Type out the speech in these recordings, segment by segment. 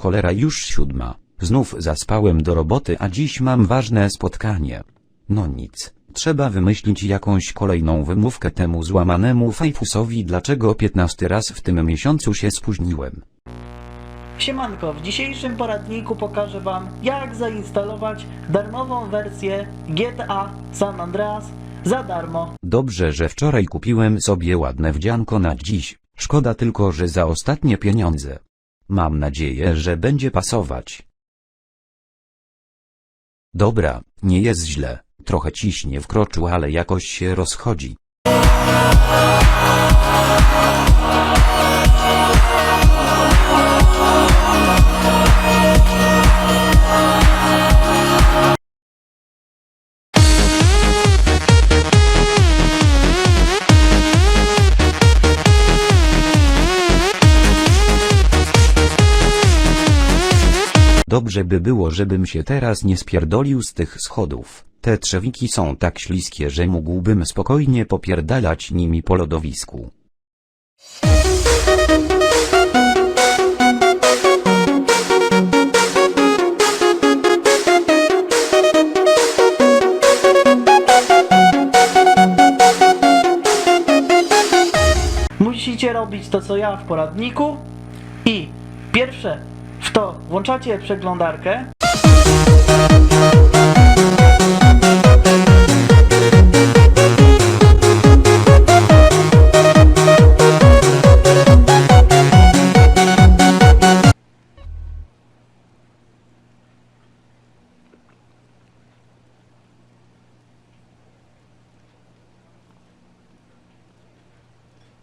cholera już siódma. Znów zaspałem do roboty, a dziś mam ważne spotkanie. No nic. Trzeba wymyślić jakąś kolejną wymówkę temu złamanemu fajfusowi dlaczego 15 raz w tym miesiącu się spóźniłem. Siemanko, w dzisiejszym poradniku pokażę Wam jak zainstalować darmową wersję GTA San Andreas za darmo. Dobrze, że wczoraj kupiłem sobie ładne wdzianko na dziś. Szkoda tylko, że za ostatnie pieniądze. Mam nadzieję, że będzie pasować. Dobra, nie jest źle. Trochę ciśnie w kroczu, ale jakoś się rozchodzi. Dobrze by było, żebym się teraz nie spierdolił z tych schodów. Te trzewiki są tak śliskie, że mógłbym spokojnie popierdalać nimi po lodowisku. Musicie robić to co ja w poradniku i pierwsze w to włączacie przeglądarkę.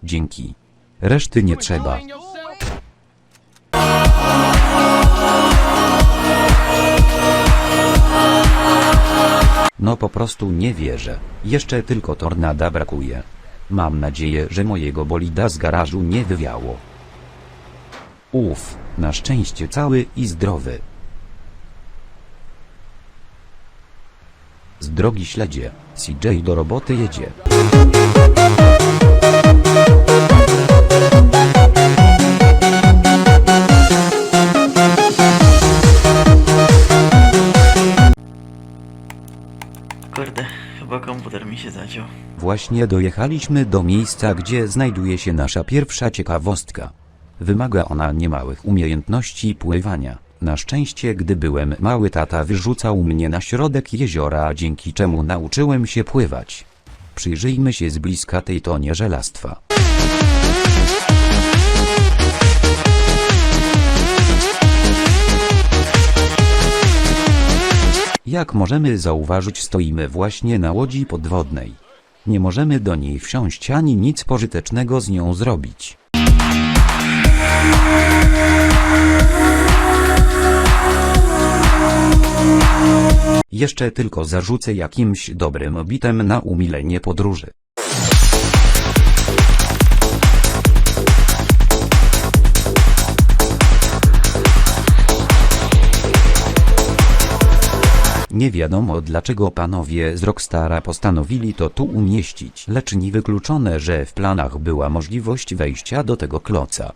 Dzięki. Reszty nie trzeba. No po prostu nie wierzę. Jeszcze tylko tornada brakuje. Mam nadzieję, że mojego bolida z garażu nie wywiało. Uf, na szczęście cały i zdrowy. Z drogi śledzie, CJ do roboty jedzie. Chyba komputer mi się zaciął. Właśnie dojechaliśmy do miejsca, gdzie znajduje się nasza pierwsza ciekawostka. Wymaga ona niemałych umiejętności pływania. Na szczęście, gdy byłem mały, tata wyrzucał mnie na środek jeziora, dzięki czemu nauczyłem się pływać. Przyjrzyjmy się z bliska tej tonie żelastwa. Jak możemy zauważyć, stoimy właśnie na łodzi podwodnej. Nie możemy do niej wsiąść ani nic pożytecznego z nią zrobić. Jeszcze tylko zarzucę jakimś dobrym bitem na umilenie podróży. Nie wiadomo dlaczego panowie z Rockstara postanowili to tu umieścić, lecz niewykluczone, że w planach była możliwość wejścia do tego kloca.